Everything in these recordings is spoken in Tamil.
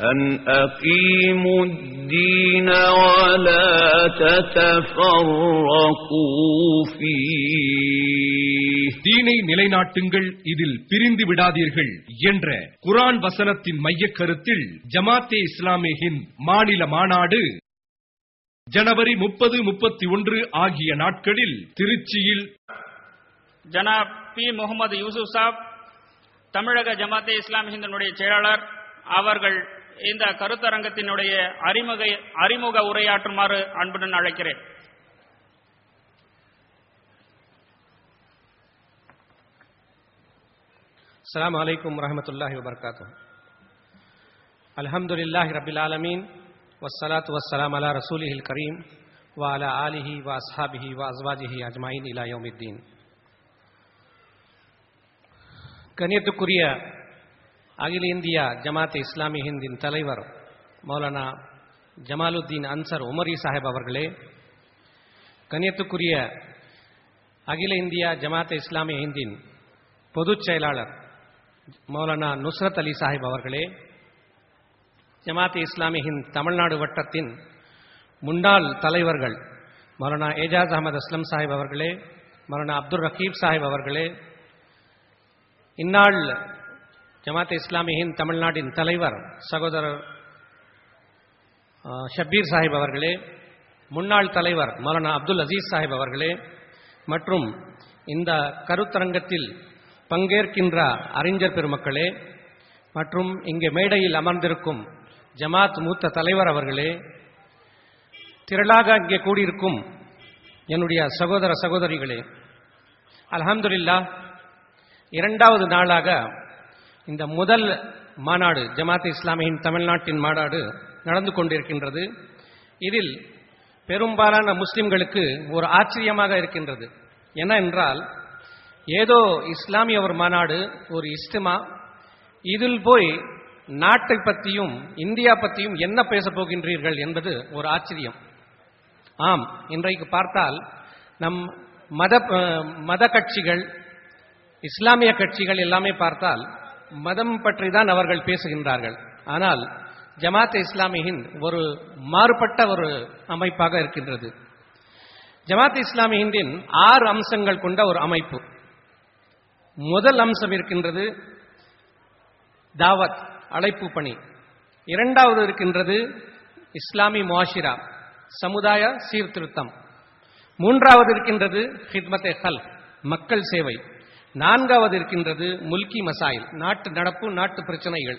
أن أقيموا الدين ولا تتفرقوا فيه தீனை நிலைநாட்டுங்கள் இதில் பிரிந்து விடாதீர்கள் என்ற குரான் வசனத்தின் மையக் கருத்தில் ஜமாத்தே இஸ்லாமே ஹிந்த் மாநில மாநாடு ஜனவரி முப்பது முப்பத்தி ஒன்று ஆகிய நாட்களில் திருச்சியில் ஜனாப் பி முகமது யூசுப் சாப் தமிழக ஜமாத்தே இஸ்லாம் ஹிந்தினுடைய செயலாளர் அவர்கள் இந்த கருத்தரங்கத்தினுடைய அறிமுக அறிமுக உரையாற்றுமாறு அன்புடன் அழைக்கிறேன் السلام عليكم ورحمة الله وبركاته الحمد لله رب العالمين والصلاة والسلام على رسوله الكريم وعلى آله وأصحابه وأزواجه أجمعين إلى يوم الدين கண்ணியத்துக்குரிய அகில இந்தியா ஜமாத் இஸ்லாமி ஹிந்தின் தலைவர் மௌலானா ஜமாலுத்தீன் அன்சர் உமரி சாஹிப் அவர்களே கண்ணியத்துக்குரிய அகில இந்தியா ஜமாத் இஸ்லாமி ஹிந்தின் பொதுச் செயலாளர் மௌலானா நுஸ்ரத் அலி சாஹிப் அவர்களே ஜமாத் இஸ்லாமி ஹிந்த் தமிழ்நாடு வட்டத்தின் முன்னாள் தலைவர்கள் மௌலானா ஏஜாஸ் அகமது அஸ்லம் சாஹிப் அவர்களே மௌலானா அப்துல் ரகீப் சாஹிப் அவர்களே இந்நாள் ஜமாத் இஸ்லாமியின் தமிழ்நாட்டின் தலைவர் சகோதரர் ஷபீர் சாஹிப் அவர்களே முன்னாள் தலைவர் மௌலானா அப்துல் அசீஸ் சாஹிப் அவர்களே மற்றும் இந்த கருத்தரங்கத்தில் பங்கேற்கின்ற அறிஞர் பெருமக்களே மற்றும் இங்கே மேடையில் அமர்ந்திருக்கும் ஜமாத் மூத்த தலைவர் அவர்களே திரளாக இங்கே கூடியிருக்கும் என்னுடைய சகோதர சகோதரிகளே அலமதுல்லா இரண்டாவது நாளாக இந்த முதல் மாநாடு ஜமாத் இஸ்லாமியின் தமிழ்நாட்டின் மாநாடு நடந்து கொண்டிருக்கின்றது. இதில் பெரும்பாலான முஸ்லிம்களுக்கு ஒரு ஆச்சரியமாக இருக்கின்றது. என்ன என்றால் ஏதோ இஸ்லாமிய ஒரு மாநாடு ஒரு இஸ்டிமா இதில் போய் நாட்டை பற்றியும் இந்தியா பற்றியும் என்ன பேசப் போகின்றீர்கள் என்பது ஒரு ஆச்சரியம். ஆம் இன்றைக்கு பார்த்தால் நம் மத மத கட்சிகள் இஸ்லாமிய கட்சிகள் எல்லாமே பார்த்தால் மதம் பற்றி தான் அவர்கள் பேசுகின்றார்கள். ஆனால் ஜமாத் இஸ்லாமியின் ஒரு மாறுபட்ட ஒரு அமைப்பாக இருக்கின்றது. ஜமாத் இஸ்லாமியின் ஆறு அம்சங்கள் கொண்ட ஒரு அமைப்பு. முதல் அம்சம் இருக்கின்றது தாவத் அழைப்பு பணி. இரண்டாவது இருக்கின்றது இஸ்லாமி முஆஷிரா சமுதாய சீர்திருத்தம். மூன்றாவது இருக்கின்றது ஹிட்மத்தே ஹல் மக்கள் சேவை. நான்காவது இருக்கின்றது முல்கி மசாயில் நாட்டு நடப்பு நாட்டு பிரச்சனைகள்.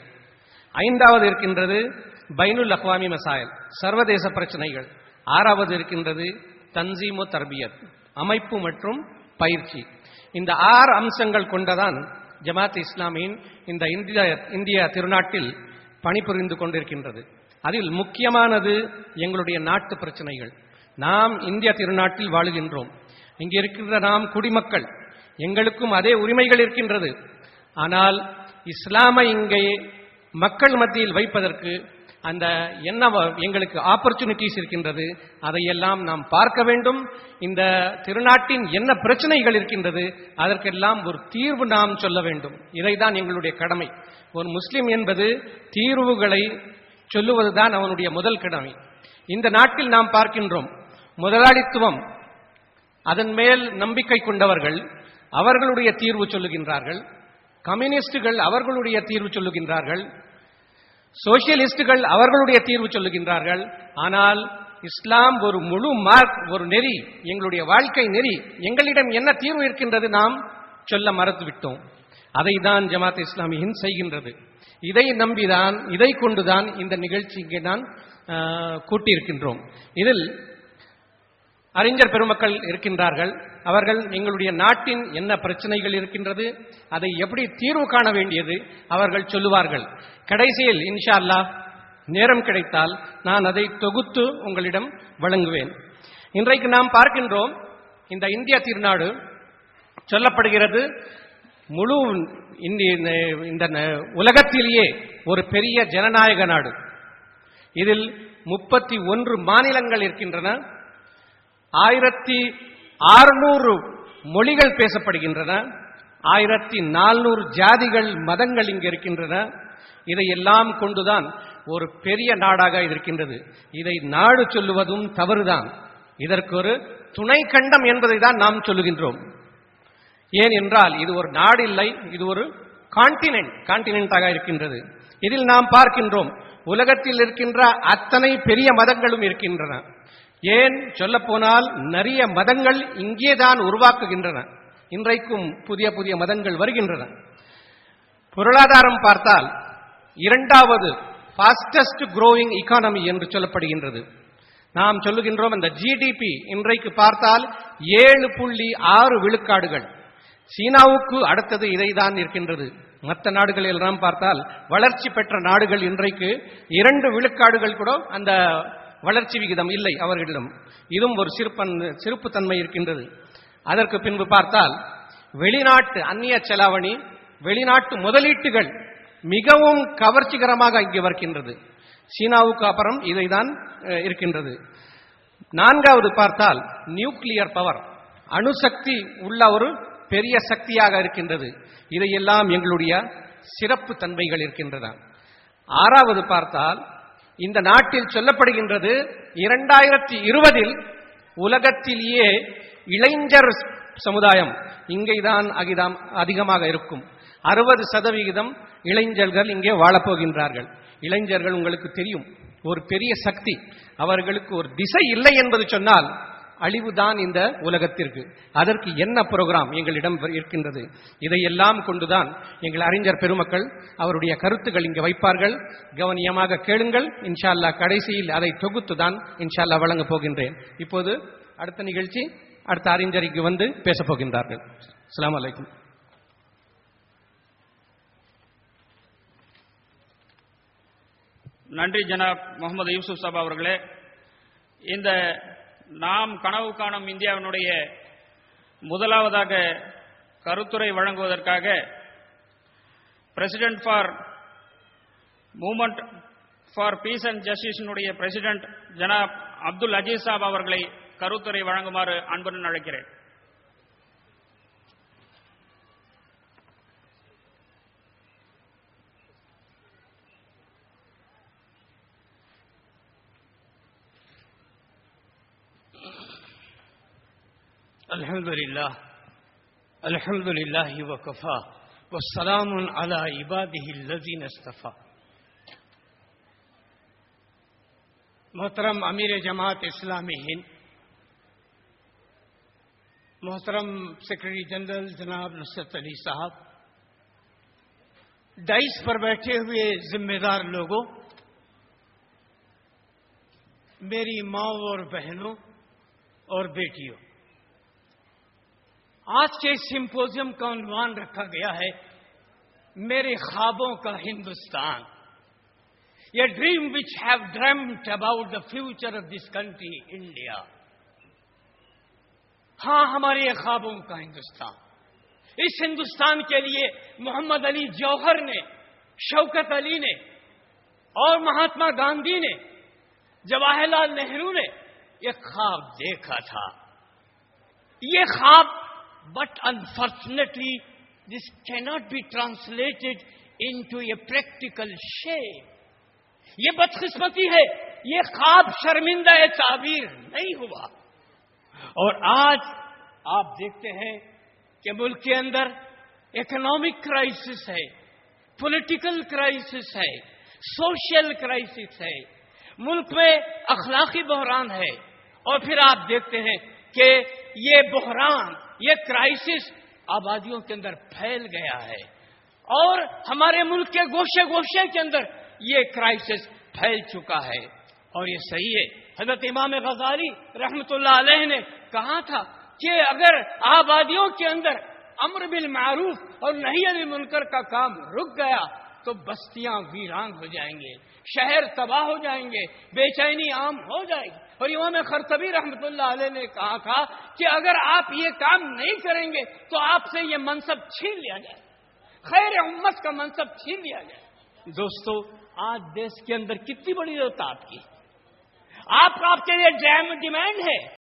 ஐந்தாவது இருக்கின்றது பைனுல் அஹ்வாமி மசாயில் சர்வதேச பிரச்சனைகள். ஆறாவது இருக்கின்றது தன்சீமு தர்பியத் அமைப்பு மற்றும் பயிற்சி. இந்த ஆறு அம்சங்கள் கொண்டதான் ஜமாத் இஸ்லாமியின் இந்த இந்திய இந்திய திருநாட்டில் பணிபுரிந்து கொண்டிருக்கின்றது. அதில் முக்கியமானது எங்களுடைய நாட்டு பிரச்சனைகள். நாம் இந்திய திருநாட்டில் வாழுகின்றோம். இங்கே இருக்கின்ற நாம் குடிமக்கள் எங்களுக்கும் அதே உரிமைகள் இருக்கின்றது. ஆனால் இஸ்லாமை இங்கே மக்கள் மத்தியில் வைப்பதற்கு அந்த என்ன வ- எங்களுக்கு ஆப்பர்ச்சுனிட்டிஸ் இருக்கின்றது அதையெல்லாம் நாம் பார்க்க வேண்டும். இந்த திருநாட்டின் என்ன பிரச்சனைகள் இருக்கின்றது அதற்கெல்லாம் ஒரு தீர்வு நாம் சொல்ல வேண்டும். இதைதான் எங்களுடைய கடமை. ஒரு முஸ்லிம் என்பது தீர்வுகளை சொல்லுவதுதான் அவனுடைய முதல் கடமை. இந்த நாட்டில் நாம் பார்க்கின்றோம் முதலாளித்துவம் அதன் மேல் நம்பிக்கை கொண்டவர்கள் அவர்களுடைய தீர்வு சொல்லுகின்றார்கள். கம்யூனிஸ்டுகள் அவர்களுடைய தீர்வு சொல்லுகின்றார்கள். சோசியலிஸ்டுகள் அவர்களுடைய தீர்வு சொல்லுகின்றார்கள். ஆனால் இஸ்லாம் ஒரு முழு மார்க் ஒரு நெறி எங்களுடைய வாழ்க்கை நெறி. எங்களிடம் என்ன தீர்வு இருக்கின்றது நாம் சொல்ல மறந்துவிட்டோம். அதை தான் ஜமாத் இஸ்லாமியின் செய்கின்றது. இதை நம்பிதான் இதை கொண்டுதான் இந்த நிகழ்ச்சி இங்கே நான் கூட்டியிருக்கின்றோம். இதில் அறிஞர் பெருமக்கள் இருக்கின்றார்கள். அவர்கள் எங்களுடைய நாட்டின் என்ன பிரச்சனைகள் இருக்கின்றது அதை எப்படி தீர்வு காண வேண்டியது அவர்கள் சொல்லுவார்கள். கடைசியில் இன்ஷா அல்லாஹ் நேரம் கிடைத்தால் நான் அதை தொகுத்து உங்களிடம் வழங்குவேன். இன்றைக்கு நாம் பார்க்கின்றோம் இந்த இந்திய திருநாடு சொல்லப்படுகிறது முழு இந்த ந- உலகத்திலேயே ஒரு பெரிய ஜனநாயக நாடு. இதில் முப்பத்தி ஒன்று மாநிலங்கள் இருக்கின்றன. ஆயிரத்தி அறுநூறு மொழிகள் பேசப்படுகின்றன. ஆயிரத்தி நானூறு ஜாதிகள் மதங்கள் இங்கு இருக்கின்றன. இதையெல்லாம் கொண்டுதான் ஒரு பெரிய நாடாக இருக்கின்றது. இதை நாடு சொல்லுவதும் தவறுதான். இதற்கு ஒரு துணை கண்டம் என்பதை தான் நாம் சொல்லுகின்றோம். ஏன் என்றால் இது ஒரு நாடு இல்லை இது ஒரு கான்டினென்ட் கான்டினென்டாக இருக்கின்றது. இதில் நாம் பார்க்கின்றோம் உலகத்தில் இருக்கின்ற அத்தனை பெரிய மதங்களும் இருக்கின்றன. ஏன் சொல்லப்போனால் நிறைய மதங்கள் இங்கேதான் உருவாக்குகின்றன. இன்றைக்கும் புதிய புதிய மதங்கள் வருகின்றன. பொருளாதாரம் பார்த்தால் இரண்டாவது ஃபாஸ்டஸ்ட் குரோயிங் இக்கானமி என்று சொல்லப்படுகின்றது. நாம் சொல்லுகின்றோம் இந்த ஜிடிபி இன்றைக்கு பார்த்தால் ஏழு புள்ளி ஆறு விழுக்காடுகள். சீனாவுக்கு அடுத்தது இதைதான் இருக்கின்றது மற்ற நாடுகளில் எல்லாம் பார்த்தால் வளர்ச்சி பெற்ற நாடுகள் இன்றைக்கு இரண்டு விழுக்காடுகள் கூட அந்த வளர்ச்சி விகிதம் இல்லை அவர்களிடம். இதுவும் ஒரு சிறுப்பன் சிறப்புத்தன்மை இருக்கின்றது. அதற்கு பின்பு பார்த்தால் வெளிநாட்டு அந்நிய செலாவணி வெளிநாட்டு முதலீட்டுகள் மிகவும் கவர்ச்சிகரமாக இங்கே வருகின்றது. சீனாவுக்கு அப்புறம் இதைதான் இருக்கின்றது. நான்காவது பார்த்தால் நியூக்ளியர் பவர் அணுசக்தி உள்ள ஒரு பெரிய சக்தியாக இருக்கின்றது. இதையெல்லாம் எங்களுடைய சிறப்பு தன்மைகள் இருக்கின்றன. ஆறாவது பார்த்தால் இந்த நாட்டில் சொல்லப்படுகின்றது இரண்டாயிரத்தி இருபதில் உலகத்திலேயே இளைஞர் சமுதாயம் இங்கேதான் அகிதாம் அதிகமாக இருக்கும். அறுபது சதவிகிதம் இளைஞர்கள் இங்கே வாழப்போகின்றார்கள். இளைஞர்கள் உங்களுக்கு தெரியும். ஒரு பெரிய சக்தி. அவர்களுக்கு ஒரு திசை இல்லை என்பது சொன்னால் அழிவுதான் இந்த உலகத்திற்கு. அதற்கு என்ன புரோகிராம் எங்களிடம் இருக்கின்றது? இதையெல்லாம் கொண்டுதான் எங்கள் அறிஞர் பெருமக்கள் அவருடைய கருத்துக்கள் இங்கே வைப்பார்கள். கவனியமாக கேளுங்கள். இன்ஷால்லா கடைசியில் அதை தொகுத்துதான் இன்ஷா அல்லாஹ் வழங்கப் போகின்றேன். இப்போது அடுத்த நிகழ்ச்சி அடுத்த அறிஞர் இங்கு வந்து பேசப் போகின்றார்கள். அஸ்லாம் வலைக்கம் நன்றி ஜனாப். முகமது யூசுப் சபா அவர்களே. இந்த நாம் கனவு காணும் இந்தியாவினுடைய முதலாவதாக கருத்துரை வழங்குவதற்காக president for movement for peace and ஜஸ்டிஸினுடைய president ஜனாப் அப்துல் அஜீஸ் சாப் அவர்களை கருத்துரை வழங்குமாறு அன்புடன் அழைக்கிறேன். الحمد لله الحمد لله وكفى والسلام على عباده الذين اصطفى محترم امیر جماعت اسلامی ہند، محترم سیکرٹری جنرل جناب نصرت علی صاحب، ڈائس پر بیٹھے ہوئے ذمہ دار لوگوں، میری ماں اور بہنوں اور بیٹیوں۔ آج کے سمپوزیم کا عنوان رکھا گیا ہے، میرے خوابوں کا ہندوستان۔ یہ ڈریم وچ ہیو ڈریمٹ اباؤٹ دا فیوچر آف دس کنٹری انڈیا ہاں ہمارے خوابوں کا ہندوستان۔ اس ہندوستان کے لیے محمد علی جوہر نے، شوکت علی نے اور مہاتما گاندھی نے، جواہر لال نہرو نے یہ خواب دیکھا تھا۔ یہ خواب بٹ انفارچونیٹلی دس کینٹ بی ٹرانسلیٹڈ ان ٹو اے پریکٹیکل شیپ یہ بدقسمتی ہے. یہ خواب شرمندہ تعبیر نہیں ہوا. اور آج آپ دیکھتے ہیں کہ ملک کے اندر اکنامک کرائسس ہے پولیٹیکل کرائسس ہے سوشل کرائسس ہے. ملک میں اخلاقی بحران ہے۔ اور پھر آپ دیکھتے ہیں کہ یہ بحران یہ کرائسس آبادیوں کے اندر پھیل گیا ہے اور ہمارے ملک کے گوشے گوشے کے اندر یہ کرائسس پھیل چکا ہے اور یہ صحیح ہے۔ حضرت امام غزالی رحمت اللہ علیہ نے کہا تھا کہ اگر آبادیوں کے اندر امر بالمعروف اور نہیں علی منکر کا کام رک گیا تو بستیاں ویران ہو جائیں گے، شہر تباہ ہو جائیں گے، بے چینی عام ہو جائے گی۔ اور امام خرطبی رحمت اللہ علیہ نے کہا تھا کہ اگر آپ یہ کام نہیں کریں گے تو آپ سے یہ منصب چھین لیا جائے۔ خیر امت کا منصب چھین لیا جائے۔ دوستو، آج دیش کے اندر کتنی بڑی ضرورت آپ کی۔ آپ کا آپ کے لیے ڈیمانڈ ہے۔